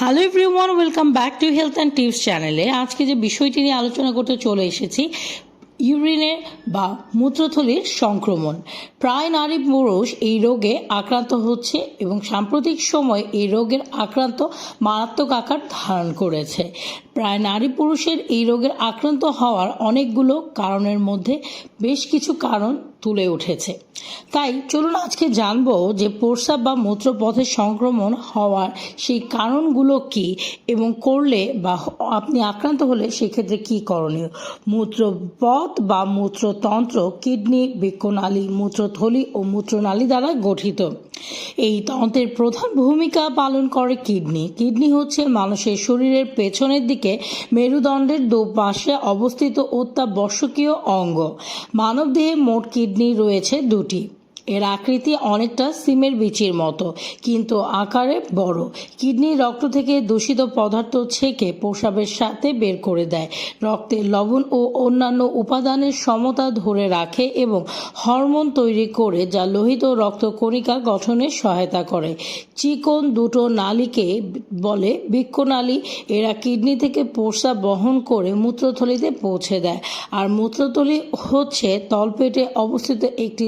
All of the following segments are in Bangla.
Hello everyone welcome back to health and tips চ্যানেলে আজকে যে বিষয়টি নিয়ে আলোচনা করতে চলে এসেছি ইউরিনে বা মূত্রথলির সংক্রমণ। প্রায় নারী পুরুষ এই রোগে আক্রান্ত হচ্ছে এবং সাম্প্রতিক সময় এই রোগের আক্রান্ত মারাত্মক আকার ধারণ করেছে। প্রায় নারী পুরুষের এই রোগের আক্রান্ত হওয়ার অনেকগুলো কারণের মধ্যে বেশ কিছু কারণ তুলে উঠেছে। তাই চলুন আজকে জানব যে প্রস্রাব বা মূত্রপথে সংক্রমণ হওয়ার সেই কারণগুলো কি এবং করলে বা আপনি আক্রান্ত হলে সেক্ষেত্রে কি করণীয়? মূত্রপথ বা মূত্রতন্ত্র কিডনি, বৃক্ষনালী, মূত্রথলি ও মূত্রনালী দ্বারা গঠিত। এই তন্ত্রের প্রধান ভূমিকা পালন করে কিডনি। কিডনি হচ্ছে মানুষের শরীরের পেছনের দিকে মেরুদণ্ডের দুপাশে অবস্থিত অত্যাবশ্যকীয় অঙ্গ। মানবদেহে মোট কিডনি রয়েছে দুটি। এর আকৃতি অনেকটা সিমের বিচির মতো, কিন্তু আকারে বড়। কিডনি রক্ত থেকে দূষিত পদার্থ ছেঁকে প্রসাবের সাথে বের করে দেয়। রক্তের লবণ ও অন্যান্য উপাদানের সমতা ধরে রাখে এবং হরমোন তৈরি করে যা লোহিত রক্তকণিকা গঠনে সহায়তা করে। চিকন দুটো নালীকে বলে বৃক্ষনালী, এরা কিডনি থেকে প্রস্রাব বহন করে মূত্রথলিতে পৌঁছে দেয়। আর মূত্রথলি হচ্ছে তলপেটে অবস্থিত একটি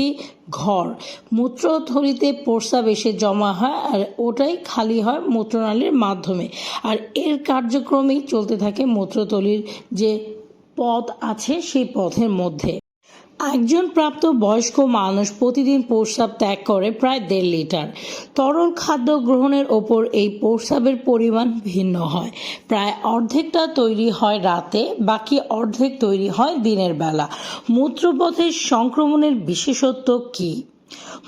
ত্রিকোণীতি ঘর। মূত্রথলিতে প্রস্রাব এসে জমা হয় আর ওটাই খালি হয় মূত্রনালীর মাধ্যমে। আর এর কার্যক্রমেই চলতে থাকে মূত্রতলির যে পথ আছে সেই পথের মধ্যে। একজন প্রাপ্ত বয়স্ক মানুষ প্রতিদিন প্রস্রাব ত্যাগ করে প্রায় দেড় লিটার। তরল খাদ্য গ্রহণের ওপর এই প্রস্রাবের পরিমাণ ভিন্ন হয়। প্রায় অর্ধেকটা তৈরি হয় রাতে, বাকি অর্ধেক তৈরি হয় দিনের বেলা। মূত্রপথের সংক্রমণের বিশেষত্ব কী?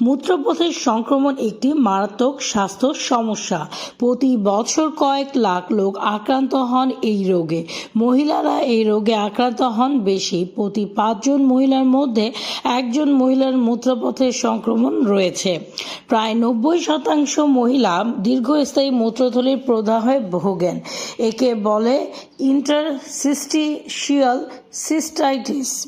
মূত্রপথের সংক্রমণ একটি মারাত্মক স্বাস্থ্য সমস্যা। প্রতি বছর কয়েক লাখ লোক আক্রান্ত হন এই রোগে। মহিলারা এই রোগে আক্রান্ত হন বেশি। প্রতি পাঁচজন মহিলার মধ্যে একজন মহিলার মূত্রপথের সংক্রমণ রয়েছে। প্রায় নব্বই শতাংশ মহিলা দীর্ঘস্থায়ী মূত্রথলির প্রদাহে ভোগেন। একে বলে ইন্টারসিস্টিশিয়াল সিস্টাইটিস।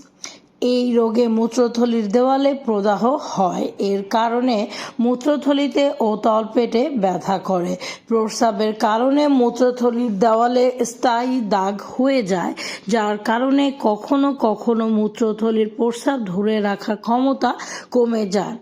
এই রোগে মূত্রথলির দেওয়ালে প্রদাহ হয়। এর কারণে মূত্রথলিতে ও তলপেটে ব্যথা করে। প্রস্রাবের কারণে মূত্রথলির দেওয়ালে স্থায়ী দাগ হয়ে যায়, যার কারণে কখনো কখনো মূত্রথলির প্রস্রাব ধরে রাখার ক্ষমতা কমে যায়।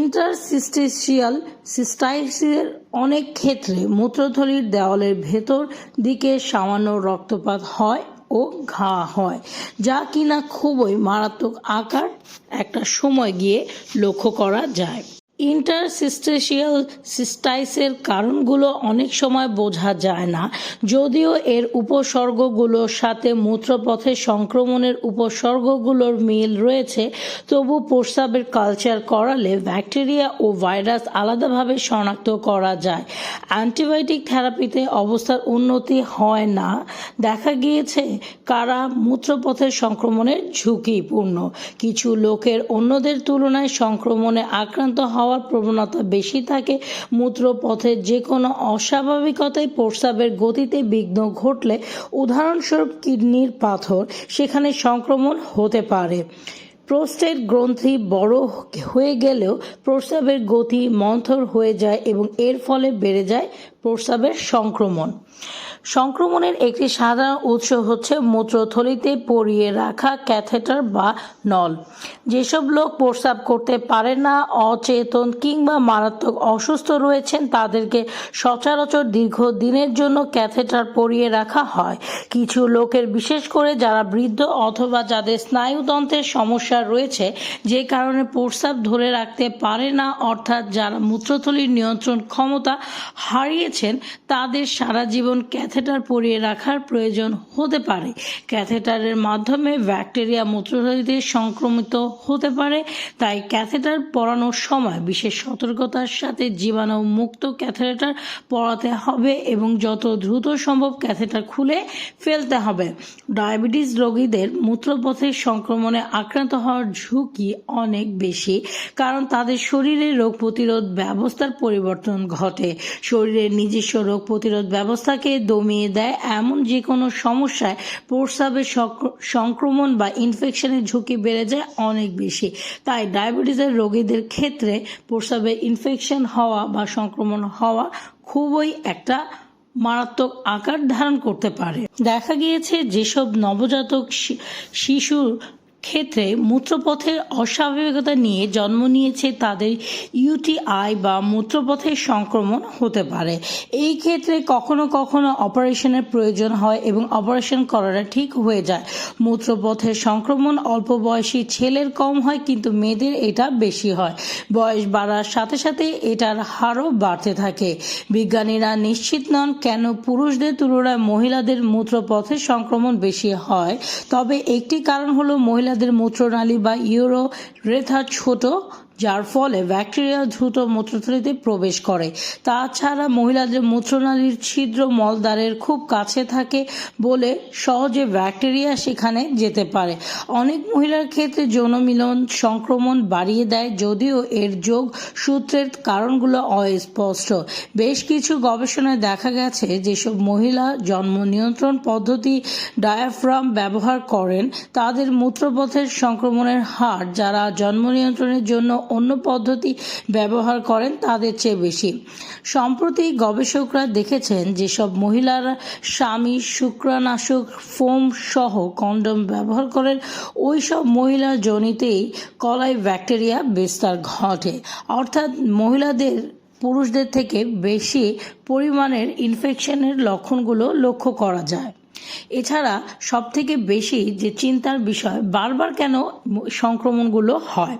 ইন্টারসিস্টেশিয়াল সিস্টাইসিসের অনেক ক্ষেত্রে মূত্রথলির দেওয়ালের ভেতর দিকে সামান্য রক্তপাত হয়। ও ঘা হয় যা কিনা খুবই মারাত্মক আকার একটা সময় গিয়ে লক্ষ্য করা যায়। ইন্টারসিস্টেশিয়াল সিস্টাইসের কারণগুলো অনেক সময় বোঝা যায় না। যদিও এর উপসর্গগুলোর সাথে মূত্রপথে সংক্রমণের উপসর্গগুলোর মিল রয়েছে, তবু প্রস্রাবের কালচার করালে ব্যাকটেরিয়া ও ভাইরাস আলাদাভাবে শনাক্ত করা যায়। অ্যান্টিবায়োটিক থেরাপিতে অবস্থার উন্নতি হয় না। দেখা গিয়েছে, কারা মূত্রপথের সংক্রমণের ঝুঁকিপূর্ণ। কিছু লোকের অন্যদের তুলনায় সংক্রমণে আক্রান্ত হওয়ার প্রবণতা বেশি থাকে মূত্রপথের যে কোনো অস্বাভাবিকতায় প্রস্রাবের গতিতে বিঘ্ন ঘটলে, উদাহরণস্বরূপ কিডনির পাথর, সেখানে সংক্রমণ হতে পারে। প্রোস্টেট গ্রন্থি বড় হয়ে গেলেও প্রস্রাবের গতি মন্থর হয়ে যায় এবং এর ফলে বেড়ে যায় প্রস্রাবের সংক্রমণ। সংক্রমণের একটি সাধারণ উৎস হচ্ছে মূত্রথলিতে পরিয়ে রাখা ক্যাথেটার বা নল। যেসব লোক প্রস্রাব করতে পারে না, অচেতন কিংবা মারাত্মক অসুস্থ রয়েছেন, তাদেরকে সচরাচর দীর্ঘ দিনের জন্য ক্যাথেটার পরিয়ে রাখা হয়। কিছু লোকের, বিশেষ করে যারা বৃদ্ধ অথবা যাদের স্নায়ুতন্ত্রের সমস্যা রয়েছে, যে কারণে প্রস্রাব ধরে রাখতে পারে না, অর্থাৎ যারা মূত্রথলির নিয়ন্ত্রণ ক্ষমতা হারিয়েছেন তাদের সারা জীবন ক্যাথেটার পরিয়ে রাখার প্রয়োজন হতে পারে। ক্যাথেটারের মাধ্যমে ব্যাকটেরিয়া মূত্রথলিতে সংক্রমিত হতে পারে, তাই ক্যাথেটার পরানোর সময় বিশেষ সতর্কতার সাথে জীবাণু মুক্ত ক্যাথেটার পরাতে হবে এবং যত দ্রুত সম্ভব ক্যাথেটার খুলে ফেলতে হবে। ডায়াবেটিস রোগীদের মূত্রপথের সংক্রমণে আক্রান্ত হওয়ার ঝুঁকি অনেক বেশি, কারণ তাদের শরীরে রোগ প্রতিরোধ ব্যবস্থার পরিবর্তন ঘটে। শরীরের নিজস্ব রোগ প্রতিরোধ ব্যবস্থাকে দমিয়ে দেয় এমন যে কোনো সমস্যায় প্রস্রাবের সংক্রমণ বা ইনফেকশনের ঝুঁকি বেড়ে যায় অনেক বেশি। তাই ডায়াবেটিসের রোগীদের ক্ষেত্রে প্রস্রাবে ইনফেকশন হওয়া বা সংক্রমণ হওয়া খুবই একটা মারাত্মক আকার ধারণ করতে পারে। দেখা গিয়েছে যেসব নবজাতক শিশুর ক্ষেত্রে মূত্রপথের অস্বাভাবিকতা নিয়ে জন্ম নিয়েছে তাদের ইউটিআই বা মূত্রপথের সংক্রমণ হতে পারে। এই ক্ষেত্রে কখনো কখনো অপারেশনের প্রয়োজন হয় এবং অপারেশন করাটা ঠিক হয়ে যায়। মূত্রপথের সংক্রমণ অল্প বয়সী ছেলের কম হয়, কিন্তু মেয়েদের এটা বেশি হয়। বয়স বাড়ার সাথে সাথে এটার হারও বাড়তে থাকে। বিজ্ঞানীরা নিশ্চিত নন কেন পুরুষদের তুলনায় মহিলাদের মূত্রপথের সংক্রমণ বেশি হয়, তবে একটি কারণ হলো মহিলাদের মূত্রনালী বা ইউরো রেথা ছোট যার ফলে ব্যাকটেরিয়া দ্রুত মূত্রথলিতে প্রবেশ করে। তাছাড়া মহিলাদের মূত্রনালীর ছিদ্র মলদ্বারের খুব কাছে থাকে বলে সহজে ব্যাকটেরিয়া সেখানে যেতে পারে। অনেক মহিলার ক্ষেত্রে যৌন মিলন সংক্রমণ বাড়িয়ে দেয়, যদিও এর যোগ সূত্রের কারণগুলো অস্পষ্ট। বেশ কিছু গবেষণায় দেখা গেছে যেসব মহিলা জন্ম নিয়ন্ত্রণ পদ্ধতি ডায়াফ্রাম ব্যবহার করেন, তাদের মূত্রপথের সংক্রমণের হার, যারা জন্ম নিয়ন্ত্রণের জন্য অন্য পদ্ধতি ব্যবহার করেন তাদের চেয়ে বেশি। সম্প্রতি গবেষকরা দেখেছেন যেসব মহিলারা স্বামী শুক্রানাশক ফোম সহ কন্ডম ব্যবহার করেন। ওই সব মহিলার জনিতেই কলাই ব্যাকটেরিয়া বিস্তার ঘটে। অর্থাৎ মহিলাদের পুরুষদের থেকে বেশি পরিমাণের ইনফেকশনের লক্ষণগুলো লক্ষ্য করা যায়। এছাড়া সব থেকে বেশি যে চিন্তার বিষয়, বারবার কেন সংক্রমণগুলো হয়?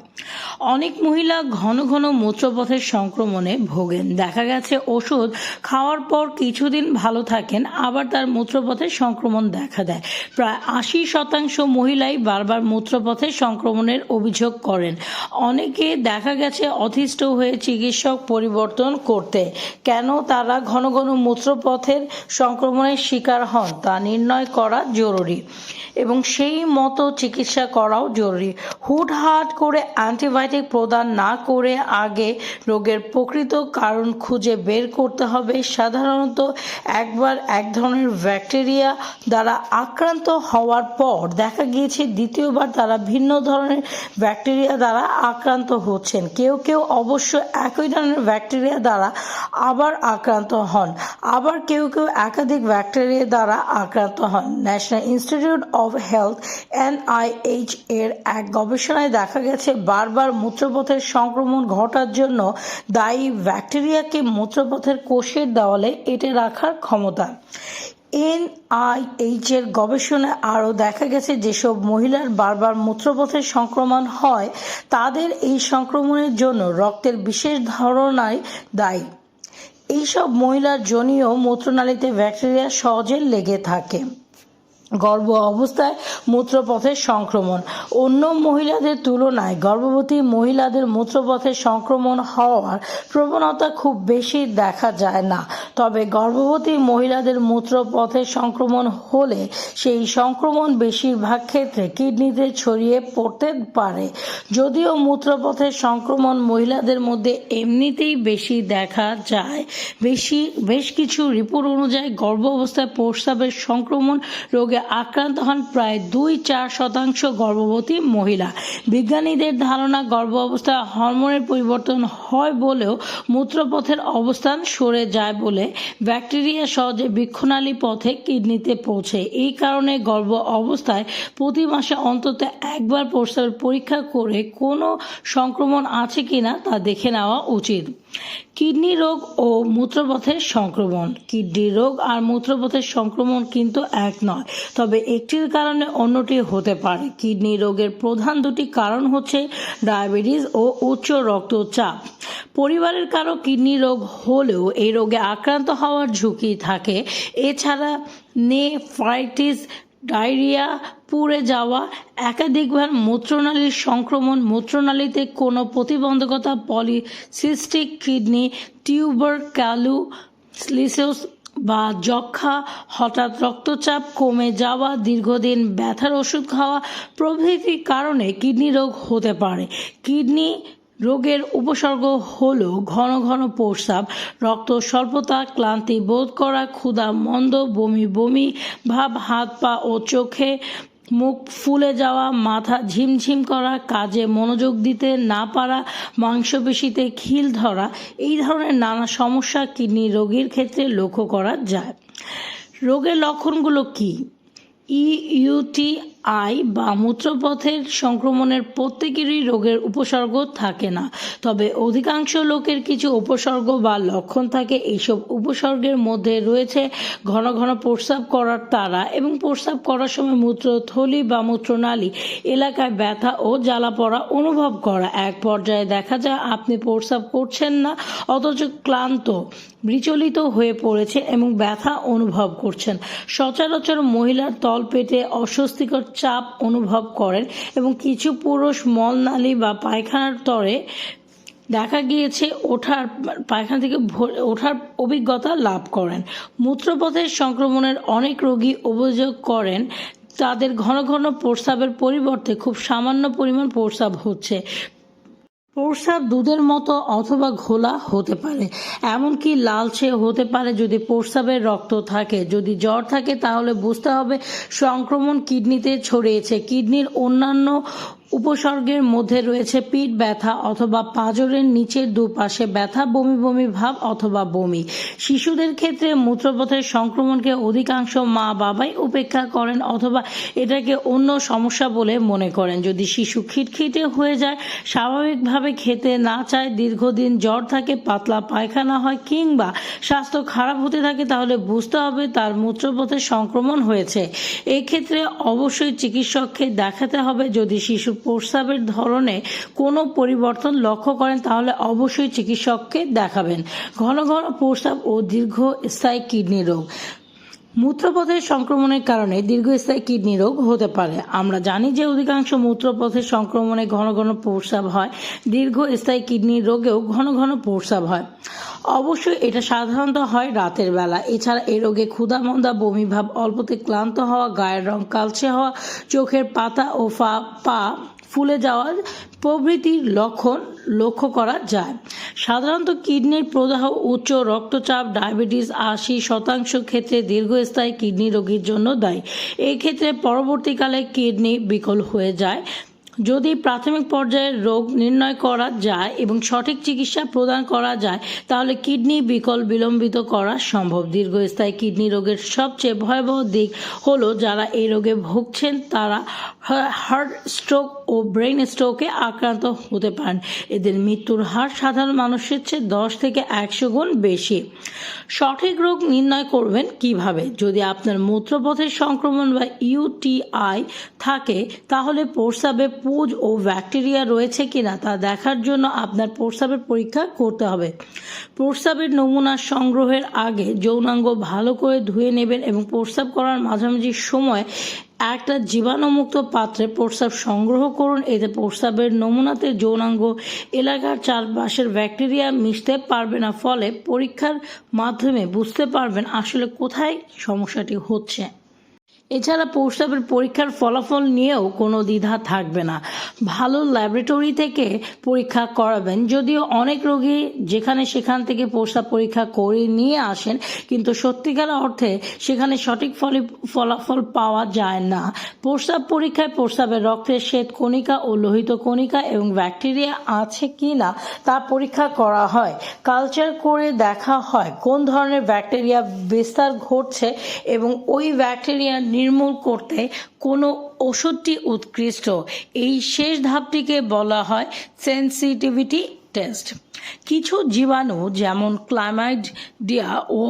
অনেক মহিলা ঘন ঘন মূত্রপথের সংক্রমণে ভোগেন। দেখা গেছে ওষুধ খাওয়ার পর কিছুদিন ভালো থাকেন, আবার তার মূত্রপথের সংক্রমণ দেখা দেয়। প্রায় আশি শতাংশ মহিলাই বারবার মূত্রপথের সংক্রমণের অভিযোগ করেন। অনেকে দেখা গেছে অতিষ্ঠ হয়ে চিকিৎসক পরিবর্তন করতে। কেন তারা ঘন ঘন মূত্রপথের সংক্রমণের শিকার হন তা নির্ণয় করা জরুরি। এবং সেই মতো চিকিৎসা করাও জরুরি। হুটহাট করে অ্যান্টিবায়োটিক প্রদান না করে আগে রোগের প্রকৃত কারণ খুঁজে বের করতে হবে। সাধারণত একবার এক ধরনের ব্যাকটেরিয়া দ্বারা আক্রান্ত হওয়ার পর দেখা গিয়েছে দ্বিতীয়বার তারা ভিন্ন ধরনের ব্যাকটেরিয়া দ্বারা আক্রান্ত হচ্ছেন। কেউ কেউ অবশ্য একই ধরনের ব্যাকটেরিয়া দ্বারা আবার আক্রান্ত হন। আবার কেউ কেউ একাধিক ব্যাকটেরিয়া দ্বারা আক্রান্ত হন। National institute of health, NIH এর এক গবেষণায় দেখা গেছে, বারবার মূত্রপথের সংক্রমণ ঘটার জন্য দায়ী ব্যাকটেরিয়াকে মূত্রপথের কোষের দেওয়ালে এঁটে রাখার ক্ষমতা। এনআইএইচ এর গবেষণায় আরও দেখা গেছে, যেসব মহিলার বারবার মূত্রপথের সংক্রমণ হয়, তাদের এই সংক্রমণের জন্য রক্তের বিশেষ ধারণায় দায়ী। এইসব মহিলার জনীয় মূত্রনালীতে ব্যাকটেরিয়া সহজে লেগে থাকে। গর্ভ অবস্থায় মূত্রপথের সংক্রমণ। অন্য মহিলাদের তুলনায় গর্ভবতী মহিলাদের মূত্রপথের সংক্রমণ হওয়ার প্রবণতা খুব বেশি দেখা যায় না। তবে গর্ভবতী মহিলাদের মূত্রপথের সংক্রমণ হলে সেই সংক্রমণ বেশিরভাগ ক্ষেত্রে কিডনিতে ছড়িয়ে পড়তে পারে। যদিও মূত্রপথের সংক্রমণ মহিলাদের মধ্যে এমনিতেই বেশি দেখা যায়। বেশি, বেশ কিছু রিপোর্ট অনুযায়ী গর্ভ অবস্থায় প্রস্রাবের সংক্রমণ রোগে আক্রান্ত হন প্রায় দুই চার শতাংশ গর্ভবতী মহিলা। বিজ্ঞানীদের ধারণা গর্ভ অবস্থায় হরমোনের পরিবর্তন হয় বলেও মূত্রপথের অবস্থান সরে যায় বলে ব্যাকটেরিয়া সহজে বৃক্ষণালী পথে কিডনিতে পৌঁছে। এই কারণে গর্ভ অবস্থায় প্রতি মাসে অন্তত একবার প্রস্রাবের পরীক্ষা করে কোনো সংক্রমণ আছে কিনা তা দেখে নেওয়া উচিত। কিডনি রোগ ও মূত্রপথের সংক্রমণ। কিডনি রোগ আর মূত্রপথের সংক্রমণ কিন্তু এক নয়, তবে একটির কারণে অন্যটি হতে পারে। কিডনি রোগের প্রধান দুটি কারণ হচ্ছে ডায়াবেটিস ও উচ্চ রক্তচাপ। পরিবারের কারও কিডনি রোগ হলেও এই রোগে আক্রান্ত হওয়ার ঝুঁকি থাকে। এছাড়া নেফ্রাইটিস ডায়রিয়া পুড়ে যাওয়া একাধিকবার মূত্রনালীর সংক্রমণ, মূত্রনালীতে কোনো প্রতিবন্ধকতা, polycystic kidney, tuberculosis বা যক্ষা হঠাৎ রক্তচাপ কমে যাওয়া, দীর্ঘদিন ব্যথার ওষুধ খাওয়া প্রভৃতি কারণে কিডনি রোগ হতে পারে। কিডনি রোগের উপসর্গ হল ঘন ঘন প্রস্রাব, রক্ত স্বল্পতা, ক্লান্তি বোধ করা, ক্ষুধা মন্দ, বমি বমি, ভাব, হাত পা ও চোখে মুখ ফুলে যাওয়া, মাথা ঝিমঝিম করা, কাজে মনোযোগ দিতে না পারা, মাংসপেশিতে খিল ধরা, এই ধরনের নানা সমস্যা কিডনি রোগীর ক্ষেত্রে লক্ষ্য করা যায়। রোগের লক্ষণগুলো কি? ইউটিআই বা মূত্রপথের সংক্রমণের প্রত্যেকেরই রোগের উপসর্গ থাকে না। তবে অধিকাংশ লোকের কিছু উপসর্গ বা লক্ষণ থাকে। এইসব উপসর্গের মধ্যে রয়েছে ঘন ঘন প্রস্রাব করার তারা এবং প্রস্রাব করার সময় মূত্রথলি বা মূত্রনালী, এলাকায় ব্যথা ও জ্বালা পড়া অনুভব করা। এক পর্যায়ে দেখা যায় আপনি প্রস্রাব করছেন না, অথচ ক্লান্ত। বিচলিত হয়ে পড়েছে এবং ব্যথা অনুভব করছেন। সচরাচর মহিলার তলপেটে অস্বস্তিকর চাপ অনুভব করেন এবং কিছু পুরুষ মলনালী বা পায়খানার তরে দেখা গিয়েছে ওঠার, পায়খানা থেকে ওঠার অভিজ্ঞতা লাভ করেন। মূত্রপথের সংক্রমণের অনেক রোগী অভিযোগ করেন, তাদের ঘন ঘন প্রস্রাবের পরিবর্তে খুব সামান্য পরিমাণ প্রস্রাব হচ্ছে। প্রস্রাব দুধের মতো অথবা ঘোলা হতে পারে। এমনকি লালচে হতে পারে যদি প্রস্রাবের রক্ত থাকে। যদি জ্বর থাকে তাহলে বুঝতে হবে সংক্রমণ কিডনিতে ছড়িয়েছে। কিডনির অন্যান্য উপসর্গের মধ্যে রয়েছে পিঠ ব্যথা অথবা পাঁজরের নিচের দুপাশে ব্যথা, বমি বমি ভাব অথবা বমি। শিশুদের ক্ষেত্রে মূত্রপথের সংক্রমণকে অধিকাংশ মা বাবাই উপেক্ষা করেন অথবা এটাকে অন্য সমস্যা বলে মনে করেন। যদি শিশু খিটখিটে হয়ে যায়, স্বাভাবিকভাবে খেতে না চায়, দীর্ঘদিন জ্বর থাকে, পাতলা পায়খানা হয় কিংবা স্বাস্থ্য খারাপ হতে থাকে, তাহলে বুঝতে হবে তার মূত্রপথের সংক্রমণ হয়েছে। এক্ষেত্রে অবশ্যই চিকিৎসককে দেখাতে হবে যদি শিশুর প্রস্রাবের ধরনে কোনো পরিবর্তন লক্ষ্য করেন, তাহলে অবশ্যই চিকিৎসককে দেখাবেন। ঘন ঘন প্রস্রাব ও দীর্ঘস্থায়ী কিডনি রোগ। মূত্রপথের সংক্রমণের কারণে দীর্ঘস্থায়ী কিডনি রোগ হতে পারে। আমরা জানি যে অধিকাংশ মূত্রপথের সংক্রমণে ঘন ঘন প্রস্রাব হয়। দীর্ঘস্থায়ী কিডনি রোগেও ঘন ঘন প্রস্রাব হয়। অবশ্যই এটা সাধারণত হয় রাতের বেলা। এছাড়া এই রোগে ক্ষুধা, মন্দা, বমি ভাব, অল্পতে ক্লান্ত হওয়া, গায়ের রং কালচে হওয়া, চোখের পাতা ও পা ফুলে যাওয়ার প্রভৃতির লক্ষণ লক্ষ্য করা যায়। সাধারণত কিডনির প্রদাহ, উচ্চ রক্তচাপ, ডায়াবেটিস আশি শতাংশ ক্ষেত্রে দীর্ঘস্থায়ী কিডনি রোগীর জন্য দায়ী। এক্ষেত্রে ক্ষেত্রে পরবর্তীকালে কিডনি বিকল হয়ে যায়। যদি প্রাথমিক পর্যায়ের রোগ নির্ণয় করা যায় এবং সঠিক চিকিৎসা প্রদান করা যায়, তাহলে কিডনি বিকল বিলম্বিত করা সম্ভব। দীর্ঘস্থায়ী কিডনি রোগের সবচেয়ে ভয়াবহ দিক হলো যারা এই রোগে ভুগছেন, তারা হার্ট স্ট্রোক ও ব্রেন স্ট্রোকে আক্রান্ত হতে পারেন। এদের মৃত্যুর হার সাধারণ মানুষের চেয়ে দশ থেকে একশো গুণ বেশি। সঠিক রোগ নির্ণয় করবেন কীভাবে? যদি আপনার মূত্রপথের সংক্রমণ বা ইউটিআই থাকে, তাহলে প্রস্রাবে পুজ ও ব্যাকটেরিয়া রয়েছে কিনা তা দেখার জন্য আপনার প্রস্রাবের পরীক্ষা করতে হবে। প্রস্রাবের নমুনা সংগ্রহের আগে যৌনাঙ্গ ভালো করে ধুয়ে নেবেন এবং প্রস্রাব করার মাঝামাঝি সময় একটা জীবাণুমুক্ত পাত্রে প্রস্রাব সংগ্রহ করুন। এতে প্রস্রাবের নমুনাতে যৌনাঙ্গ এলাকার চারপাশের ব্যাকটেরিয়া মিশতে পারবে না, ফলে পরীক্ষার মাধ্যমে বুঝতে পারবেন আসলে কোথায় সমস্যাটি হচ্ছে। এছাড়া প্রস্রাবের পরীক্ষার ফলাফল নিয়েও কোনো দ্বিধা থাকবে না। ভালো ল্যাবরেটরি থেকে পরীক্ষা করাবেন। যদিও অনেক রোগী যেখানে সেখান থেকে প্রস্রাব পরীক্ষা করে নিয়ে আসেন, কিন্তু সত্যিকার অর্থে সেখানে সঠিক ফলে, ফলাফল পাওয়া যায় না। প্রস্রাব পরীক্ষায় প্রস্রাবের রক্তের শ্বেত কণিকা ও লোহিত কণিকা এবং ব্যাকটেরিয়া আছে কি না তা পরীক্ষা করা হয়। কালচার করে দেখা হয় কোন ধরনের ব্যাকটেরিয়া বিস্তার ঘটছে এবং ওই ব্যাকটেরিয়া নির্মূল করতে কোনো ওষুধটি উৎকৃষ্ট। এই শেষ ধাপটিকে বলা হয় সেন্সিটিভিটি টেস্ট কিছু জীবাণু যেমন ক্লামাইডিয়া ও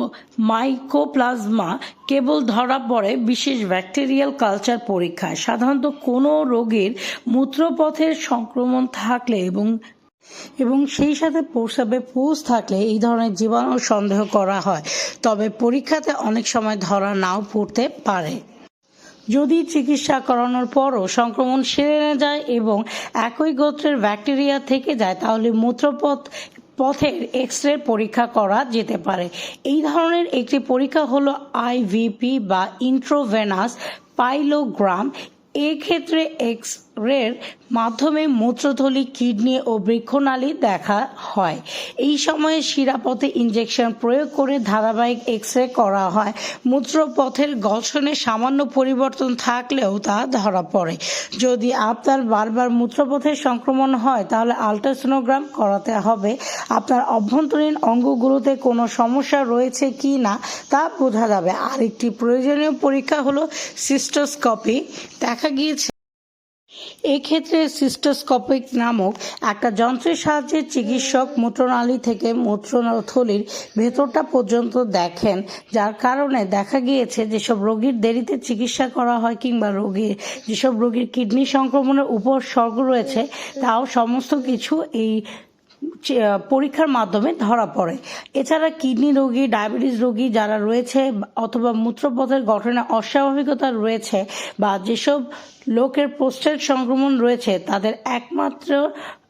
মাইকোপ্লাজমা কেবল ধরা পড়ে বিশেষ ব্যাকটেরিয়াল কালচার পরীক্ষায়। সাধারণত কোনো রোগীর মূত্রপথের সংক্রমণ থাকলে এবং এবং সেই সাথে প্রস্রাবে পুষ থাকলে এই ধরনের জীবাণু সন্দেহ করা হয়। তবে পরীক্ষাতে অনেক সময় ধরা নাও পড়তে পারে। যদি চিকিৎসা করানোর পরও সংক্রমণ সেরে না যায় এবং একই গোত্রের ব্যাকটেরিয়া থেকে যায়, তাহলে মূত্রপথ, পথের এক্স রে পরীক্ষা করা যেতে পারে। এই ধরনের একটি পরীক্ষা হলো আইভিপি বা ইন্ট্রোভেনাস পাইলোগ্রাম এক্ষেত্রে এক্স রের মাধ্যমে মূত্রথলি কিডনি ও বৃক্ষনালী দেখা হয়। এই সময়ে শিরাপথে ইনজেকশন প্রয়োগ করে ধারাবাহিক এক্স রে করা হয়। মূত্রপথের গঠনে সামান্য পরিবর্তন থাকলেও তা ধরা পড়ে। যদি আপনার বারবার মূত্রপথের সংক্রমণ হয়, তাহলে আলট্রাসোনোগ্রাম করাতে হবে। আপনার অভ্যন্তরীণ অঙ্গগুলোতে কোনো সমস্যা রয়েছে কি না, তা বোঝা যাবে। আরেকটি প্রয়োজনীয় পরীক্ষা হলো সিস্টোস্কপি। দেখা গিয়েছে এক্ষেত্রে সিস্টোস্কোপিক নামক একটা যন্ত্রের সাহায্যে চিকিৎসক মূত্রনালী থেকে মূত্রথলির ভেতরটা পর্যন্ত দেখেন, যার কারণে দেখা গিয়েছে যেসব রোগীর দেরিতে চিকিৎসা করা হয় কিংবা রোগীর যেসব রোগীর কিডনি সংক্রমণের উপসর্গ রয়েছে, তাও সমস্ত কিছু এই পরীক্ষার মাধ্যমে ধরা পড়ে। এছাড়া কিডনি রোগী, ডায়াবেটিস রোগী যারা রয়েছে, অথবা মূত্রপথের গঠনে অস্বাভাবিকতা রয়েছে, বা যেসব লোকের প্রোস্টেট সংক্রমণ রয়েছে, তাদের একমাত্র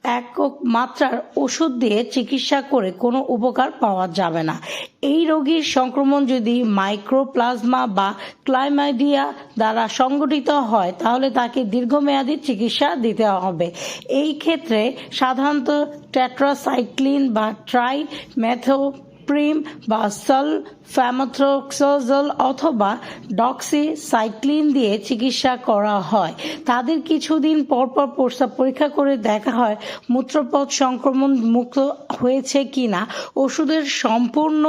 একক মাত্রার ওষুধ দিয়ে চিকিৎসা করে কোনো উপকার পাওয়া যাবে না। এই রোগীর সংক্রমণ যদি মাইক্রোপ্লাজমা বা ক্লাইমাইডিয়া দ্বারা সংগঠিত হয়, তাহলে তাকে দীর্ঘমেয়াদী চিকিৎসা দিতে হবে। এই ক্ষেত্রে সাধারণত টেট্রাসাইক্লিন বা ট্রাই মেথোপ্রিম বা সল ফ্যামোথ্রোক্সোজল অথবা ডক্সিসাইক্লিন দিয়ে চিকিৎসা করা হয়। তাদের কিছুদিন পর পর প্রস্তাব পরীক্ষা করে দেখা হয়, মূত্রপথ সংক্রমণ মুক্ত হয়েছে কিনা। ওষুধের সম্পূর্ণ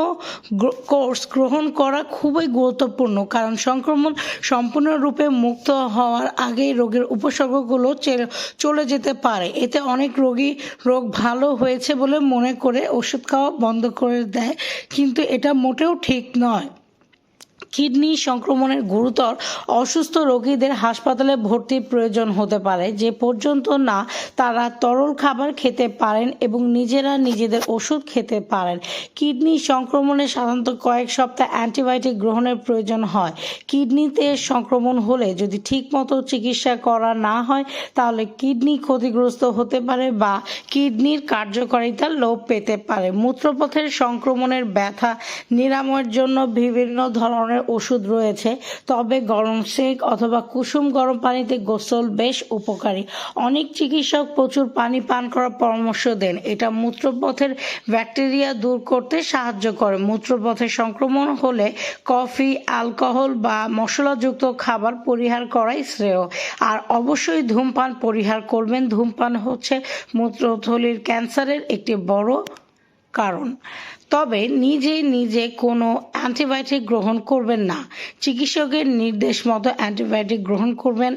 কোর্স গ্রহণ করা খুবই গুরুত্বপূর্ণ, কারণ সংক্রমণ সম্পূর্ণরূপে মুক্ত হওয়ার আগেই রোগের উপসর্গগুলো চলে যেতে পারে। এতে অনেক রোগী, রোগ ভালো হয়েছে বলে মনে করে ওষুধ খাওয়া বন্ধ করে দেয়, কিন্তু এটা মোটেও ঠিক নয় কিডনি সংক্রমণের গুরুতর অসুস্থ রোগীদের হাসপাতালে ভর্তির প্রয়োজন হতে পারে। যে পর্যন্ত না, তারা তরল খাবার খেতে পারেন এবং নিজেরা নিজেদের ওষুধ খেতে পারেন। কিডনি সংক্রমণে সাধারণত কয়েক সপ্তাহ অ্যান্টিবায়োটিক গ্রহণের প্রয়োজন হয়। কিডনিতে সংক্রমণ হলে যদি ঠিকমতো চিকিৎসা করা না হয়, তাহলে কিডনি ক্ষতিগ্রস্ত হতে পারে বা কিডনির কার্যকারিতা লোপ পেতে পারে। মূত্রপথের সংক্রমণের ব্যথা নিরাময়ের জন্য বিভিন্ন ধরনের ওষুধ রয়েছে, তবে গরম সেক অথবা কুসুম গরম পানিতে গোসল বেশ উপকারী। অনেক চিকিৎসক প্রচুর পানি পান করার পরামর্শ দেন। এটা মূত্রপথের ব্যাকটেরিয়া দূর করতে সাহায্য করে। মূত্রপথের সংক্রমণ হলে কফি, অ্যালকোহল বা মশলাযুক্ত খাবার পরিহার করাই শ্রেয়। আর অবশ্যই ধূমপান পরিহার করবেন। ধূমপান হচ্ছে মূত্রথলির ক্যান্সারের একটি বড় কারণ। তবে নিজে নিজে কোনো অ্যান্টিবায়োটিক গ্রহণ করবেন না। চিকিৎসকের নির্দেশ মতো অ্যান্টিবায়োটিক গ্রহণ করবেন।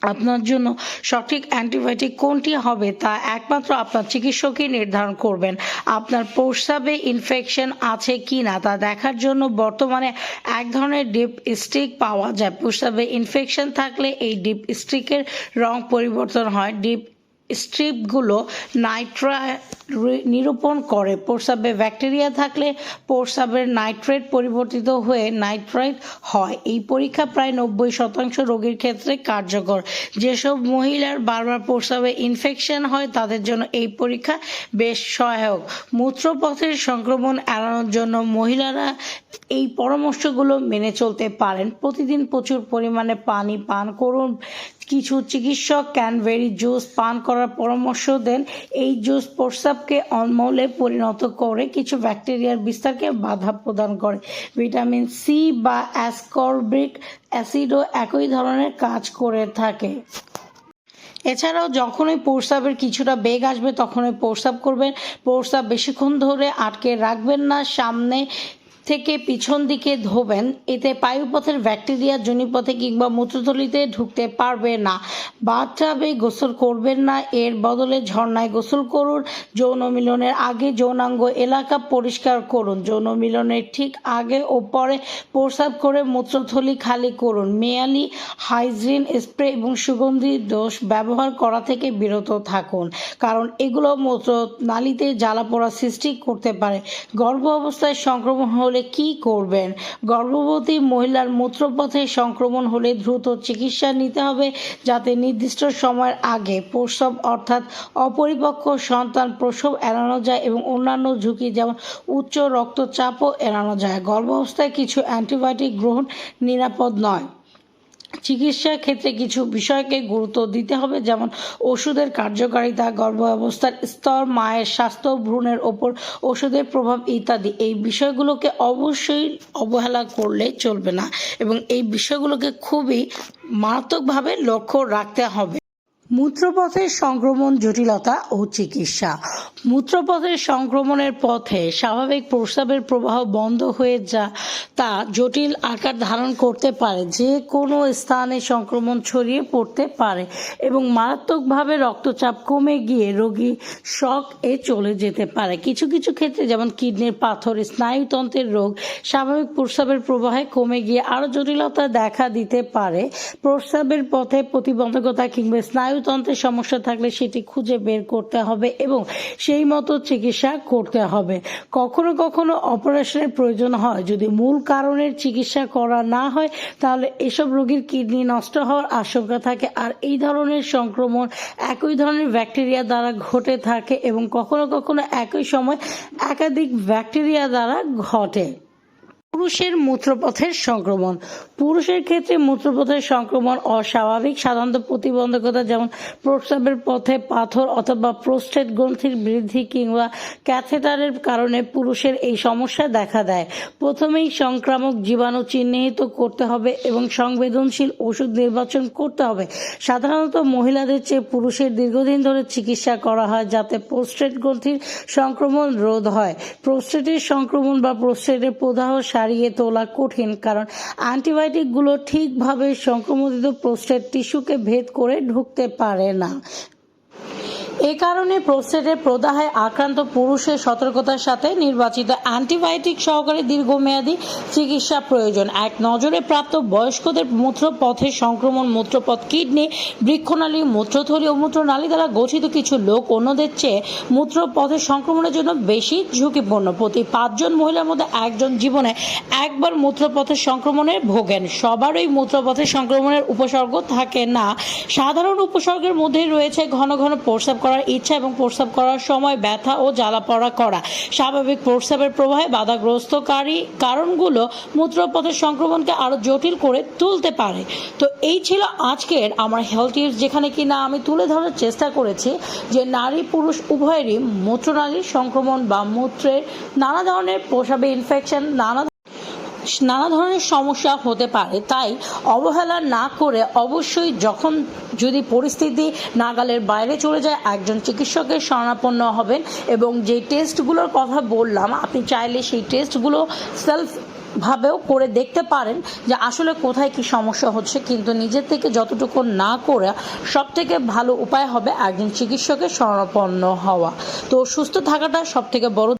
আপনার জন্য সঠিক অ্যান্টিবায়োটিক কোনটি হবে তা একমাত্র আপনার চিকিৎসকই নির্ধারণ করবেন। আপনার প্রস্রাবে ইনফেকশন আছে কি না তা দেখার জন্য বর্তমানে এক ধরনের ডিপ স্টিক পাওয়া যায়। প্রস্রাবে ইনফেকশন থাকলে এই ডিপ স্টিকের রং পরিবর্তন হয়। ডিপ স্ট্রিপগুলো নাইট্রা নিরূপণ করে। প্রস্রাবে ব্যাকটেরিয়া থাকলে প্রস্রাবের নাইট্রেট পরিবর্তিত হয়ে নাইট্রাইট হয়। এই পরীক্ষা প্রায় নব্বই শতাংশ রোগীর ক্ষেত্রে কার্যকর। যেসব মহিলার বারবার প্রস্রাবে ইনফেকশন হয়, তাদের জন্য এই পরীক্ষা বেশ সহায়ক। মূত্রপথের সংক্রমণ এড়ানোর জন্য মহিলারা এই পরামর্শগুলো মেনে চলতে পারেন। প্রতিদিন প্রচুর পরিমাণে পানি পান করুন। কিছু চিকিৎসক ক্যানবেরি জুস পান করার পরামর্শ দেন। এই জুস প্রস্রাবকে অম্লে পরিণত করে কিছু ব্যাকটেরিয়ার বিস্তারকে বাধা প্রদান করে। ভিটামিন সি বা অ্যাসকর্বিক অ্যাসিডও একই ধরনের কাজ করে থাকে। এছাড়াও যখনই প্রস্রাবের কিছুটা বেগ আসবে, তখনই প্রস্রাব করবেন। প্রস্রাব বেশিক্ষণ ধরে আটকে রাখবেন না। সামনে থেকে পিছন দিকে ধোবেন, এতে পায়ুপথের ব্যাকটেরিয়া, জনিপথে কিংবা মূত্রথলিতে ঢুকতে পারবে না। বাথটাবে গোসল করবেন না, এর বদলে ঝর্ণায় গোসল করুন, যৌন মিলনের আগে যৌনাঙ্গ এলাকা পরিষ্কার করুন, যৌন মিলনের ঠিক আগে ও পরে প্রস্রাব করে মূত্রথলি খালি করুন। মেয়ালি হাইজিন স্প্রে এবং সুগন্ধি দোষ ব্যবহার করা থেকে বিরত থাকুন, কারণ এগুলো মূত্র নালীতে জ্বালা পোড়া সৃষ্টি করতে পারে। গর্ভ অবস্থায় সংক্রমণ হলে কি করবেন? গর্ভবতী মহিলার মূত্রপথে সংক্রমণ হলে দ্রুত চিকিৎসা নিতে হবে যাতে নির্দিষ্ট সময়ের আগে প্রসব অর্থাৎ অপরিপক্ক সন্তান প্রসব এড়ানো যায় এবং অন্যান্য ঝুঁকি যেমন উচ্চ রক্তচাপও এড়ানো যায়। গর্ভাবস্থায় কিছু অ্যান্টিবায়োটিক গ্রহণ নিরাপদ নয়। চিকিৎসার ক্ষেত্রে কিছু বিষয়কে গুরুত্ব দিতে হবে, যেমন ওষুধের কার্যকারিতা গর্ভ গর্ভাবস্থার স্তর, মায়ের স্বাস্থ্য, ভ্রূণের ওপর ওষুধের প্রভাব ইত্যাদি। এই বিষয়গুলোকে অবশ্যই অবহেলা করলে চলবে না এবং এই বিষয়গুলোকে খুবই মারাত্মকভাবে লক্ষ্য রাখতে হবে। মূত্রপথের সংক্রমণ, জটিলতা ও চিকিৎসা। মূত্রপথের সংক্রমণের পথে স্বাভাবিক প্রস্রাবের প্রবাহ বন্ধ হয়ে যা, তা জটিল আকার ধারণ করতে পারে। যে কোনো স্থানে সংক্রমণ ছড়িয়ে পড়তে পারে এবং মারাত্মকভাবে রক্তচাপ কমে গিয়ে রোগী শক এ চলে যেতে পারে। কিছু কিছু ক্ষেত্রে যেমন কিডনির পাথর, স্নায়ুতন্ত্রের রোগ, স্বাভাবিক প্রস্রাবের প্রবাহে কমে গিয়ে আরও জটিলতা দেখা দিতে পারে। প্রস্রাবের পথে প্রতিবন্ধকতা কিংবা স্নায়ুতন্ত্রের সমস্যা থাকলে সেটি খুঁজে বের করতে হবে এবং সেই মতো চিকিৎসা করতে হবে। কখনো কখনো অপারেশনের প্রয়োজন হয়। যদি মূল কারণের চিকিৎসা করা না হয়, তাহলে এসব রোগীর কিডনি নষ্ট হওয়ার আশঙ্কা থাকে আর এই ধরনের সংক্রমণ একই ধরনের ব্যাকটেরিয়া দ্বারা ঘটে থাকে এবং কখনো কখনো একই সময় একাধিক ব্যাকটেরিয়া দ্বারা ঘটে। পুরুষের মূত্রপথের সংক্রমণ। পুরুষের ক্ষেত্রে মূত্রপথের সংক্রমণ অস্বাভাবিক। সাধারণত প্রতিবন্ধকতা যেমন প্রস্রাবের পথে পাথর অথবা প্রোস্টেট গ্রন্থির বৃদ্ধি কিংবা ক্যাথেটারের কারণে পুরুষের এই সমস্যা দেখা দেয়। প্রথমেই সংক্রামক জীবাণু চিহ্নিত করতে হবে এবং সংবেদনশীল ওষুধ নির্বাচন করতে হবে। সাধারণত মহিলাদের চেয়ে পুরুষের দীর্ঘদিন ধরে চিকিৎসা করা হয় যাতে প্রোস্টেট গ্রন্থির সংক্রমণ রোধ হয়। প্রোস্টেটের সংক্রমণ বা প্রোস্টেটের প্রদাহ সারিয়ে তোলা কঠিন কারণ অ্যান্টিবায়োটিকগুলো ঠিকভাবে সংক্রমিত প্রোস্টেট টিস্যুকে ভেদ করে ঢুকতে পারে না। এ কারণে প্রোস্টেটের প্রদাহে আক্রান্ত পুরুষের সতর্কতার সাথে নির্বাচিত অ্যান্টিবায়োটিক সহকারে দীর্ঘমেয়াদী চিকিৎসা প্রয়োজন। এক নজরে প্রাপ্ত বয়স্কদের মূত্রপথের সংক্রমণ, মূত্রপথ কিডনি, বৃক্ষনালী, মূত্রথলি ও মূত্রনালী দ্বারা গঠিত কিছু লোক অন্যদের চেয়ে মূত্রপথের সংক্রমণের জন্য বেশি ঝুঁকিপূর্ণ। প্রতি পাঁচজন মহিলার মধ্যে একজন জীবনে একবার মূত্রপথের সংক্রমণে ভোগেন। সবারই মূত্রপথের সংক্রমণের উপসর্গ থাকে না। সাধারণ উপসর্গের মধ্যে রয়েছে ঘন ঘন প্রস্রাব করার ইচ্ছা এবং প্রস্রাব করার সময় ব্যথা ও জ্বালা পড়া করা। স্বাভাবিক প্রস্রাবের প্রবাহে বাধাগ্রস্তকারী কারণগুলো মূত্রপথের সংক্রমণকে আরও জটিল করে তুলতে পারে। তো এই ছিল আজকের আমার হেলথ টিপস যেখানে কিনা আমি তুলে ধরার চেষ্টা করেছি যে নারী পুরুষ উভয়েরই মূত্রনালীর সংক্রমণ বা মূত্রের নানা ধরনের প্রসাবে ইনফেকশন নানা নানা ধরনের সমস্যা হতে পারে, তাই অবহেলা না করে অবশ্যই যখন যদি পরিস্থিতি নাগালের বাইরে চলে যায়, একজন চিকিৎসকের শরণাপন্ন হবেন এবং যে টেস্টগুলোর কথা বললাম, আপনি চাইলে সেই টেস্টগুলো সেলফ ভাবেও করে দেখতে পারেন যে আসলে কোথায় কি সমস্যা হচ্ছে, কিন্তু নিজের থেকে যতটুকু না করে সব থেকে ভালো উপায় হবে একজন চিকিৎসকের শরণাপন্ন হওয়া। তো সুস্থ থাকাটা সব থেকে বড়